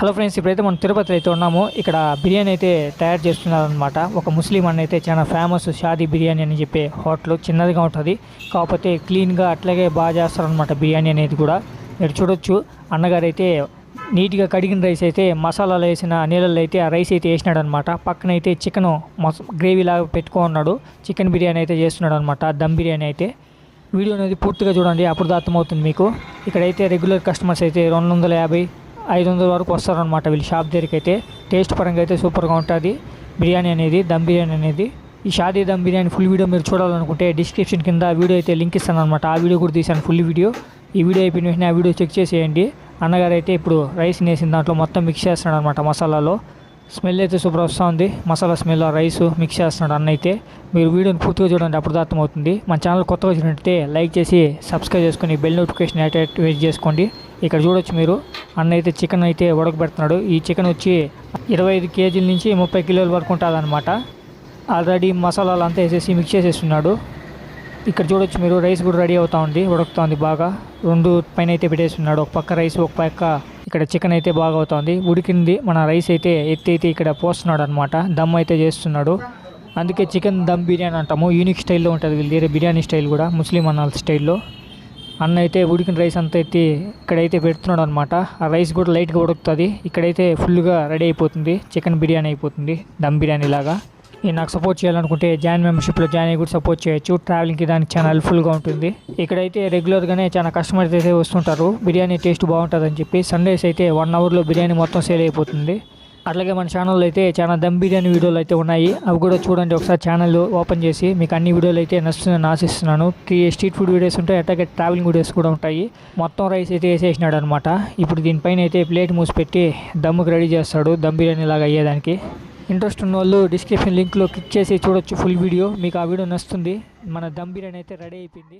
Hello friends ఇప్పుడైతే మనం తిరుపతి అయితే ఉన్నాము. ఇక్కడ బిర్యానీ అయితే తయారు చేస్తున్నారనమాట ఒక ముస్లిం అన్న అయితే చాలా ఫేమస్ షాదీ బిర్యానీ అని చెప్పే హోటల్. చిన్నదిగా ఉంటుంది. కాకపోతే క్లీన్గా అట్లాగే బాగా చేస్తారనమాట బిర్యానీ అనేది కూడా. మీరు చూడొచ్చు. అన్నగారు అయితే నీట్గా కడిగిన రైస్ అయితే మసాలాలు వేసిన నీళ్ళల్లో అయితే ఆ రైస్ అయితే వేసినాడు అనమాట పక్కన అయితే చికెన్ మస గ్రేవీ లాగా పెట్టుకో ఉన్నాడు చికెన్ బిర్యానీ అయితే చేస్తున్నాడు అనమాట దమ్ బిర్యానీ అయితే. వీడియో అనేది పూర్తిగా చూడండి. అప్పుడు అర్థమవుతుంది మీకు. ఇక్కడైతే రెగ్యులర్ కస్టమర్స్ అయితే రెండు వందల యాభై ఐదు వందల వరకు వస్తారనమాట వీళ్ళు షాప్ దగ్గరికి అయితే టేస్ట్ పరంగా అయితే సూపర్గా ఉంటుంది. బిర్యానీ అనేది దమ్ బిర్యానీ అనేది. ఈ షాదీ దమ్ బిర్యానీ ఫుల్ వీడియో మీరు చూడాలనుకుంటే డిస్క్రిప్షన్ కింద వీడియో అయితే లింక్ ఇస్తాను అనమాట ఆ వీడియో కూడా తీసాను ఫుల్ వీడియో. ఈ వీడియో అయిపోయిన వెంటనే ఆ వీడియో చెక్ చేసేయండి. అన్నగారు అయితే ఇప్పుడు రైస్ వేసిన దాంట్లో మొత్తం మిక్స్ చేస్తున్నాడు అనమాట మసాలాలో. స్మెల్ అయితే సూపర్ వస్తూ ఉంది. మసాలా స్మెల్ రైస్ మిక్స్ చేస్తున్నాడు అన్న అయితే. మీరు వీడియోని పూర్తిగా చూడండి అప్పుడు అర్థమవుతుంది. మన ఛానల్ కొత్తగా వచ్చినట్టయితే లైక్ చేసి సబ్స్క్రైబ్ చేసుకొని బెల్ నోటిఫికేషన్ యాక్టివేట్ చేసుకోండి ఇక్కడ చూడొచ్చు మీరు. అన్న అయితే చికెన్ అయితే ఉడకబెడుతున్నాడు. ఈ చికెన్ వచ్చి ఇరవై ఐదు కేజీల నుంచి ముప్పై కిలోల వరకు ఉంటుంది అనమాట ఆల్రెడీ మసాలాలు అంతా వేసేసి మిక్స్ చేసేస్తున్నాడు. ఇక్కడ చూడొచ్చు మీరు రైస్ కూడా రెడీ అవుతా ఉంది ఉడుకుతోంది బాగా. రెండు పైన అయితే పెట్టేస్తున్నాడు. ఒక పక్క రైస్ ఒక పక్క ఇక్కడ చికెన్ అయితే బాగా అవుతుంది ఉడికింది మన రైస్ అయితే ఎత్తి అయితే ఇక్కడ పోస్తున్నాడు అనమాట దమ్ అయితే చేస్తున్నాడు. అందుకే చికెన్ దమ్ బిర్యానీ అంటాము. యూనిక్ స్టైల్లో ఉంటుంది వీళ్ళ వేరే బిర్యానీ స్టైల్ కూడా ముస్లిం అన్నాల స్టైల్లో అన్న అయితే ఉడికిన రైస్ అంతా అయితే ఇక్కడైతే పెడుతున్నాడు అనమాట ఆ రైస్ కూడా లైట్గా ఉడుకుతుంది. ఇక్కడైతే ఫుల్గా రెడీ అయిపోతుంది. చికెన్ బిర్యానీ అయిపోతుంది. దమ్ బిర్యానీ లాగా. ఈ నాకు సపోర్ట్ చేయాలనుకుంటే జాయిన్ మెంబర్షిప్లో జాయిన్ అయ్యి కూడా సపోర్ట్ చేయొచ్చు. ట్రావెలింగ్కి దానికి చాలా హెల్ప్ఫుల్గా ఉంటుంది. ఇక్కడైతే రెగ్యులర్గానే చాలా కస్టమర్స్ అయితే వస్తుంటారు. బిర్యానీ టేస్ట్ బాగుంటుందని చెప్పి సండేస్ అయితే వన్ అవర్లో బిర్యానీ మొత్తం సేల్ అయిపోతుంది. అట్లాగే మన ఛానల్లో అయితే చాలా దమ్ బిర్యానీ వీడియోలు అయితే ఉన్నాయి. అవి కూడా చూడండి ఒకసారి ఛానల్ ఓపెన్ చేసి. మీకు అన్ని వీడియోలు అయితే నచ్చుతుందని ఆశిస్తున్నాను. స్ట్రీట్ ఫుడ్ వీడియోస్ ఉంటాయి అట్లాగే ట్రావెలింగ్ వీడియోస్ కూడా ఉంటాయి. మొత్తం రైస్ అయితే వేసేసినాడు అనమాట ఇప్పుడు దీనిపైన అయితే ప్లేట్ మూసి పెట్టి దమ్ముకి రెడీ చేస్తాడు దమ్ బిర్యానీ లాగా అయ్యేదానికి. ఇంట్రెస్ట్ ఉన్న వాళ్ళు డిస్క్రిప్షన్ లింక్లో క్లిక్ చేసి చూడొచ్చు ఫుల్ వీడియో మీకు ఆ వీడియో నచ్చుతుంది. మన దమ్ బిర్యానీ అయితే రెడీ అయిపోయింది.